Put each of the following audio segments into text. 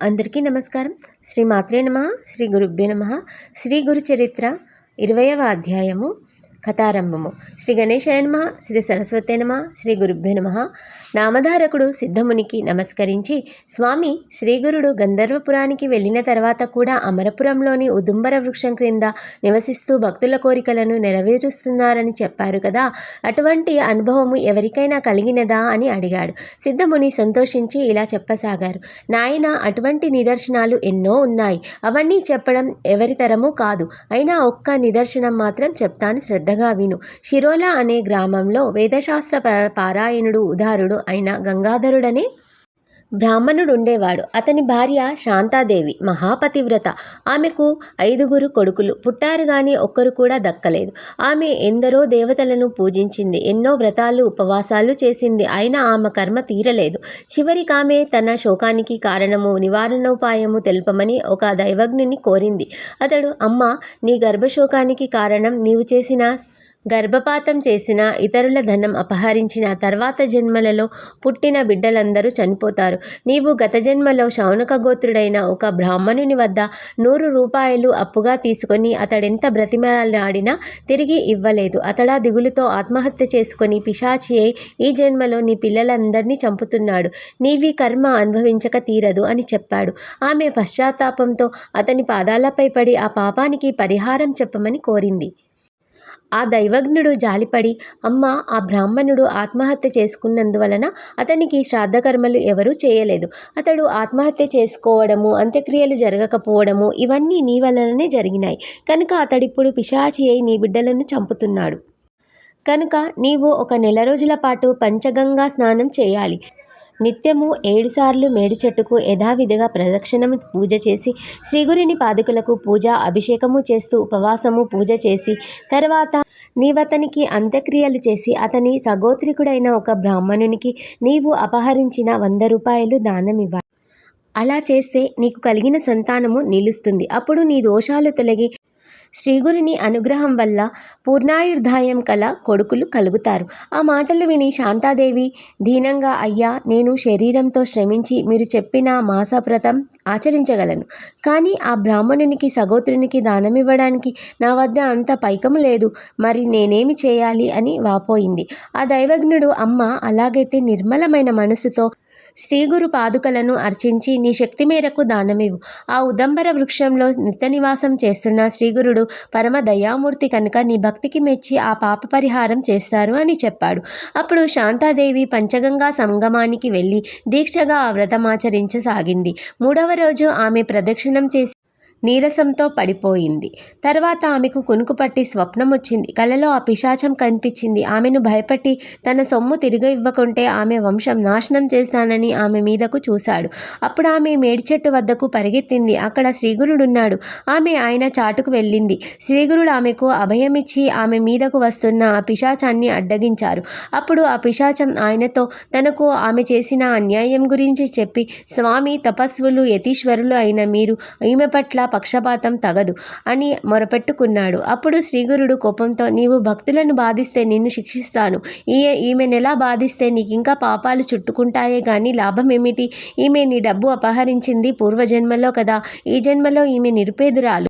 అందరికీ నమస్కారం. శ్రీ మాత్రే నమ శ్రీ గురుభ్యో నమ. శ్రీ గురు చరిత్ర ఇరవయవ అధ్యాయము. కథారంభము. శ్రీ గణేశాయ నమ శ్రీ సరస్వతే నమ శ్రీ గురుభ్యో నమ. నామధారకుడు సిద్ధమునికి నమస్కరించి స్వామి శ్రీగురుడు గంధర్వపురానికి వెళ్ళిన తర్వాత కూడా అమరపురంలోని ఉదుంబర వృక్షం క్రింద నివసిస్తూ భక్తుల కోరికలను నెరవేరుస్తున్నారని చెప్పారు కదా. అటువంటి అనుభవము ఎవరికైనా కలిగినదా అని అడిగాడు. సిద్ధముని సంతోషించి ఇలా చెప్పసాగారు. నాయన అటువంటి నిదర్శనాలు ఎన్నో ఉన్నాయి. అవన్నీ చెప్పడం ఎవరి తరమూ కాదు. అయినా ఒక్క నిదర్శనం మాత్రం చెప్తాను శ్రద్ధ శ్రద్ధగా విను. శిరోలా అనే గ్రామంలో వేదశాస్త్ర పారాయణుడు ఉదారుడు అయిన గంగాధరుడనే బ్రాహ్మణుడు ఉండేవాడు అతని భార్య శాంతాదేవి. మహాపతివ్రత. ఆమెకు ఐదుగురు కొడుకులు. పుట్టారు గాని ఒక్కరు కూడా దక్కలేదు. ఆమె ఎందరో దేవతలను పూజించింది. ఎన్నో వ్రతాలు ఉపవాసాలు చేసింది. అయినా ఆమె కర్మ తీరలేదు. చివరికి ఆమె తన శోకానికి కారణము నివారణోపాయము తెలుపమని ఒక దైవజ్ఞుని కోరింది. అతడు అమ్మ నీ గర్భశోకానికి కారణం నీవు చేసిన గర్భపాతం చేసిన ఇతరుల ధనం అపహరించిన తర్వాత జన్మలలో పుట్టిన బిడ్డలందరూ చనిపోతారు. నీవు గత జన్మలో శౌనక గోత్రుడైన ఒక బ్రాహ్మణుని వద్ద నూరు రూపాయలు అప్పుగా తీసుకొని అతడెంత బ్రతిమలాడినా తిరిగి ఇవ్వలేదు. అతడా దిగులుతో ఆత్మహత్య చేసుకొని పిశాచి అయి ఈ జన్మలో నీ పిల్లలందరినీ చంపుతున్నాడు. నీవి కర్మ అనుభవించక తీరదు అని చెప్పాడు. ఆమె పశ్చాత్తాపంతో అతని పాదాలపై పడి ఆ పాపానికి పరిహారం చెప్పమని కోరింది. ఆ దైవజ్ఞుడు జాలిపడి అమ్మ ఆ బ్రాహ్మణుడు ఆత్మహత్య చేసుకున్నందువలన అతనికి శ్రాద్ధకర్మలు ఎవరూ చేయలేదు. అతడు ఆత్మహత్య చేసుకోవడము అంత్యక్రియలు జరగకపోవడము ఇవన్నీ నీ వలననే జరిగినాయి. కనుక అతడిప్పుడు పిశాచి అయి నీ బిడ్డలను చంపుతున్నాడు. కనుక నీవు ఒక నెల రోజుల పాటు పంచగంగా స్నానం చేయాలి. నిత్యము ఏడుసార్లు మేడి చెట్టుకు యథావిధిగా ప్రదక్షిణము పూజ చేసి శ్రీగురిని పాదుకులకు పూజ అభిషేకము చేస్తూ ఉపవాసము పూజ చేసి తర్వాత నీవతనికి అంత్యక్రియలు చేసి అతని సగోత్రికుడైన ఒక బ్రాహ్మణునికి నీవు అపహరించిన వంద రూపాయలు దానమివ్వాలి అలా చేస్తే నీకు కలిగిన సంతానము నిలుస్తుంది. అప్పుడు నీ దోషాలు తొలగి శ్రీగురిని అనుగ్రహం వల్ల పూర్ణాయుర్ధాయం కల కొడుకులు కలుగుతారు. ఆ మాటలు విని శాంతాదేవి దీనంగా అయ్యా నేను శరీరంతో శ్రమించి మీరు చెప్పిన మాసవ్రతం ఆచరించగలను. కానీ ఆ బ్రాహ్మణునికి సగోత్రునికి దానమివ్వడానికి నా వద్ద అంత పైకము లేదు. మరి నేనేమి చేయాలి అని వాపోయింది. ఆ దైవజ్ఞుడు అమ్మ అలాగైతే నిర్మలమైన మనసుతో శ్రీగురు పాదుకలను అర్చించి నీ శక్తి మేరకు దానమివ్వు. ఆ ఉదంబర వృక్షంలో నిత్యనివాసం చేస్తున్న శ్రీగురుడు పరమ దయామూర్తి కనుక నీ భక్తికి మెచ్చి ఆ పాప పరిహారం చేస్తారు అని చెప్పాడు. అప్పుడు శాంతాదేవి పంచగంగా సంగమానికి వెళ్ళి దీక్షగా ఆ వ్రతమాచరించసాగింది మూడవ రోజు ఆమె ప్రదక్షిణం చేసి నీరసంతో పడిపోయింది. తర్వాత ఆమెకు కునుకు పట్టి స్వప్నం వచ్చింది. కలలో ఆ పిశాచం కనిపించింది. ఆమెను భయపట్టి తన సొమ్ము తిరిగి ఇవ్వకుంటే ఆమె వంశం నాశనం చేస్తానని ఆమె మీదకు చూశాడు. అప్పుడు ఆమె మేడి చెట్టు వద్దకు పరిగెత్తింది. అక్కడ శ్రీగురుడున్నాడు. ఆమె ఆయన చాటుకు వెళ్ళింది. శ్రీగురుడు ఆమెకు అభయమిచ్చి ఆమె మీదకు వస్తున్న ఆ పిశాచాన్ని అడ్డగించారు. అప్పుడు ఆ పిశాచం ఆయనతో తనకు ఆమె చేసిన అన్యాయం గురించి చెప్పి స్వామి తపస్వులు యతీశ్వరులు అయిన మీరు ఈమె పట్ల పక్షపాతం తగదు అని మొరపెట్టుకున్నాడు. అప్పుడు శ్రీగురుడు కోపంతో నీవు భక్తులను బాధిస్తే నిన్ను శిక్షిస్తాను. ఈ ఈమెనెలా బాధిస్తే నీకు ఇంకా పాపాలు చుట్టుకుంటాయే కానీ లాభం ఏమిటి ఈమె నీ డబ్బు అపహరించింది పూర్వజన్మలో కదా. ఈ జన్మలో ఈమె నిరుపేదురాలు.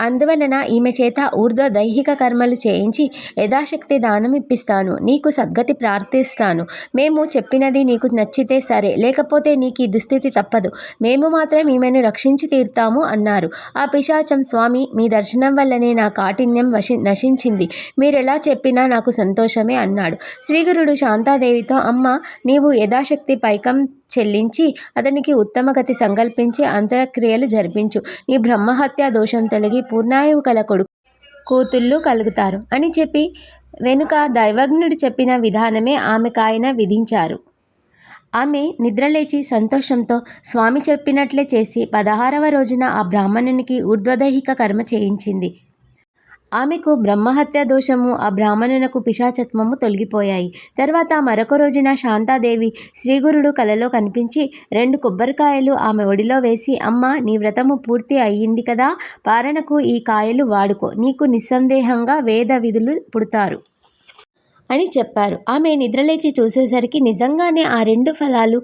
అందువలన ఈమె చేత ఊర్ధ్వ దైహిక కర్మలు చేయించి యథాశక్తి దానం ఇప్పిస్తాను. నీకు సద్గతి ప్రార్థిస్తాను. మేము చెప్పినది నీకు నచ్చితే సరే లేకపోతే నీకు ఈ దుస్థితి తప్పదు. మేము మాత్రం ఈమెను రక్షించి తీరుతాము అన్నారు. ఆ పిశాచం స్వామి మీ దర్శనం వల్లనే నా కాఠిన్యం వశి నశించింది. మీరెలా చెప్పినా నాకు సంతోషమే అన్నాడు. శ్రీగురుడు శాంతాదేవితో అమ్మ నీవు యథాశక్తి పైకం చెల్లించి అతనికి ఉత్తమ గతి సంకల్పించి అంతరక్రియలు జరిపించు. నీ బ్రహ్మహత్య దోషం తొలగి పూర్ణాయువు కల కొడుకు కూతుళ్ళు కలుగుతారు అని చెప్పి వెనుక దైవజ్ఞుడు చెప్పిన విధానమే ఆమెకాయన విధించారు. ఆమె నిద్రలేచి సంతోషంతో స్వామి చెప్పినట్లే చేసి పదహారవ రోజున ఆ బ్రాహ్మణునికి ఊర్ధ్వదైహిక కర్మ చేయించింది. ఆమెకు బ్రహ్మహత్య దోషము ఆ బ్రాహ్మణునకు పిశాచత్వము తొలగిపోయాయి. తర్వాత మరొక రోజున శాంతాదేవి శ్రీగురుడు కలలో కనిపించి రెండు కొబ్బరికాయలు ఆమె ఒడిలో వేసి అమ్మ నీ వ్రతము పూర్తి అయ్యింది కదా పారణకు ఈ కాయలు వాడుకో నీకు నిస్సందేహంగా వేద విధులు పుడతారు. అని చెప్పారు. ఆమె నిద్రలేచి చూసేసరికి నిజంగానే ఆ రెండు ఫలాలు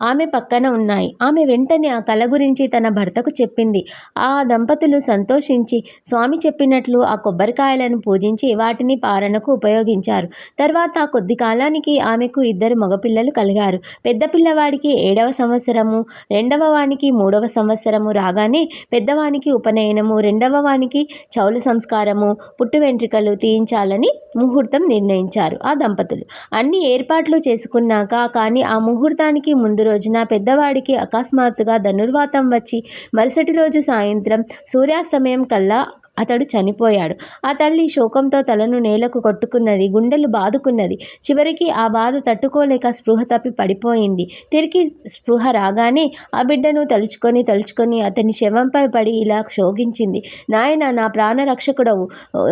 ఆమె పక్కన ఉన్నాయి. ఆమె వెంటనే ఆ కళ గురించి తన భర్తకు చెప్పింది. ఆ దంపతులు సంతోషించి స్వామి చెప్పినట్లు ఆ కొబ్బరికాయలను పూజించి వాటిని పారణకు ఉపయోగించారు. తర్వాత కొద్ది కాలానికి ఆమెకు ఇద్దరు మగపిల్లలు కలిగారు. పెద్ద పిల్లవాడికి ఏడవ సంవత్సరము రెండవ వానికి మూడవ సంవత్సరము రాగానే పెద్దవానికి ఉపనయనము రెండవ వానికి చౌల సంస్కారము పుట్టు వెంట్రుకలు తీయించాలని ముహూర్తం నిర్ణయించారు ఆ దంపతులు. అన్ని ఏర్పాట్లు చేసుకున్నాక కానీ ఆ ముహూర్తానికి ముందు రోజున పెద్దవాడికి అకస్మాత్తుగా ధనుర్వాతం వచ్చి మరుసటి రోజు సాయంత్రం సూర్యాస్తమయం కల్లా అతడు చనిపోయాడు. ఆ తల్లి శోకంతో తలను నేలకు కొట్టుకున్నది గుండెలు బాదుకున్నది. చివరికి ఆ బాధ తట్టుకోలేక స్పృహ తప్పి పడిపోయింది. తిరిగి స్పృహ రాగానే ఆ బిడ్డను తలుచుకొని తలుచుకొని అతని శవంపై పడి ఇలా శోకించింది. నాయన నా ప్రాణరక్షకుడవు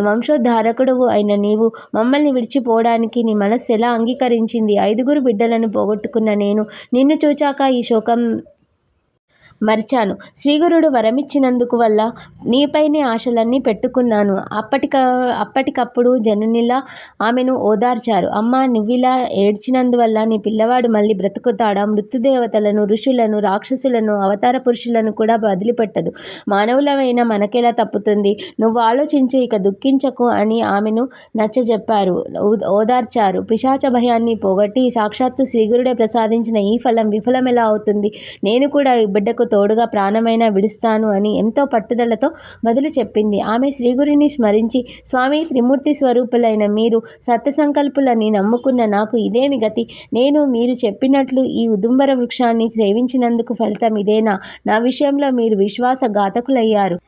వంశోద్ధారకుడవు అయిన నీవు మమ్మల్ని విడిచిపోవడానికి నీ మనస్సు ఎలా అంగీకరించింది? ఐదుగురు బిడ్డలను పోగొట్టుకున్న నేను నిన్ను చూచాక ఈ శోకం మరిచాను. శ్రీగురుడు వరమిచ్చినందుకు వల్ల నీపైనే ఆశలన్నీ పెట్టుకున్నాను. అప్పటిక అప్పటికప్పుడు జననిలా ఆమెను ఓదార్చారు. అమ్మ నువ్విలా ఏడ్చినందువల్ల నీ పిల్లవాడు మళ్ళీ బ్రతుకుతాడా? మృత్యుదేవతలను ఋషులను రాక్షసులను అవతార పురుషులను కూడా వదిలిపెట్టదు. మానవులమైన మనకెలా తప్పుతుంది? నువ్వు ఆలోచించు ఇక దుఃఖించకు అని ఆమెను నచ్చజెప్పారు. ఓదార్చారు. పిశాచ భయాన్ని పోగొట్టి సాక్షాత్తు శ్రీగురుడే ప్రసాదించిన ఈ ఫలం విఫలం ఎలా అవుతుంది? నేను కూడా ఈ బిడ్డకు తోడుగా ప్రాణమైనా విడుస్తాను అని ఎంతో పట్టుదలతో బదులు చెప్పింది. ఆమె శ్రీగురిని స్మరించి స్వామి త్రిమూర్తి స్వరూపులైన మీరు సత్యసంకల్పులని నమ్ముకున్న నాకు ఇదేమి గతి? నేను మీరు చెప్పినట్లు ఈ ఉదుంబర వృక్షాన్ని సేవించినందుకు ఫలితం ఇదేనా? నా విషయంలో మీరు విశ్వాస ఘాతకులయ్యారు.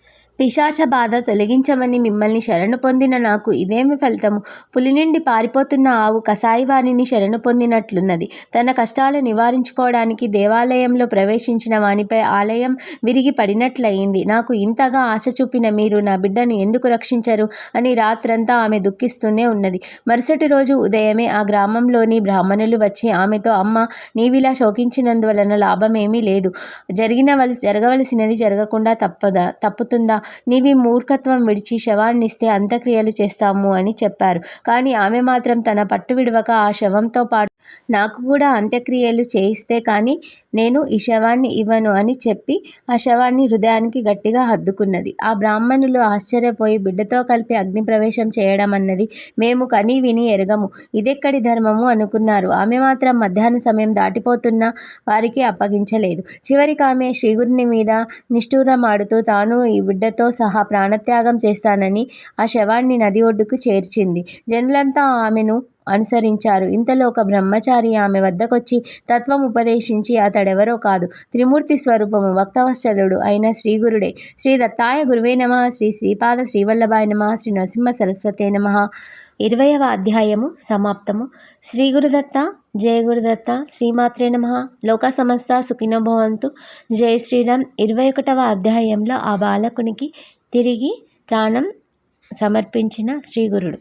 పిశాచ బాధ తొలగించమని మిమ్మల్ని శరణు పొందిన నాకు ఇదేమి ఫలితము? పులి నుండి పారిపోతున్న ఆవు కసాయివాణిని శరణు పొందినట్లున్నది. తన కష్టాలు నివారించుకోవడానికి దేవాలయంలో ప్రవేశించిన వానిపై ఆలయం విరిగి పడినట్లయింది. నాకు ఇంతగా ఆశ చూపిన మీరు నా బిడ్డను ఎందుకు రక్షించరు? అని రాత్రంతా ఆమె దుఃఖిస్తూనే ఉన్నది. మరుసటి రోజు ఉదయమే ఆ గ్రామంలోని బ్రాహ్మణులు వచ్చి ఆమెతో అమ్మ నీవిలా శోకించినందువలన లాభమేమీ లేదు. జరిగిన వలసి జరగవలసినది జరగకుండా తప్పదా తప్పుతుందా? నీవి మూర్ఖత్వం విడిచి శవాన్నిస్తే అంత్యక్రియలు చేస్తాము అని చెప్పారు. కానీ ఆమె మాత్రం తన పట్టు విడవక ఆ శవంతో పాటు నాకు కూడా అంత్యక్రియలు చేయిస్తే కానీ నేను ఈ శవాన్ని ఇవ్వను అని చెప్పి ఆ శవాన్ని హృదయానికి గట్టిగా హద్దుకున్నది. ఆ బ్రాహ్మణులు ఆశ్చర్యపోయి బిడ్డతో కలిపి అగ్నిప్రవేశం చేయడం అన్నది మేము కని విని ఎరగము. ఇదెక్కడి ధర్మము అనుకున్నారు. ఆమె మాత్రం మధ్యాహ్న సమయం దాటిపోతున్న వారికి అప్పగించలేదు. చివరికి ఆమె శ్రీగురిని మీద నిష్ఠూరమాడుతూ తాను ఈ బిడ్డతో సహా ప్రాణత్యాగం చేస్తానని ఆ శవాన్ని నది ఒడ్డుకు చేర్చింది. జనులంతా ఆమెను అనుసరించారు. ఇంతలో ఒక బ్రహ్మచారి ఆమె వద్దకొచ్చి తత్వం ఉపదేశించి అతడెవరో కాదు. త్రిమూర్తి స్వరూపము భక్తవత్సలుడు అయిన శ్రీగురుడే. శ్రీ దత్తాయ గురువే నమ శ్రీ శ్రీపాద శ్రీవల్లభాయ నమ శ్రీ నరసింహ సరస్వతే నమ. ఇరవయవ అధ్యాయము సమాప్తము. శ్రీ గురుదత్త జయ గురుదత్త శ్రీమాత్రే నమ. లోక సమస్త సుఖినోభవంతు జయ శ్రీరామ్. ఇరవై ఒకటవ అధ్యాయంలో ఆ బాలకునికి తిరిగి ప్రాణం సమర్పించిన శ్రీగురుడు.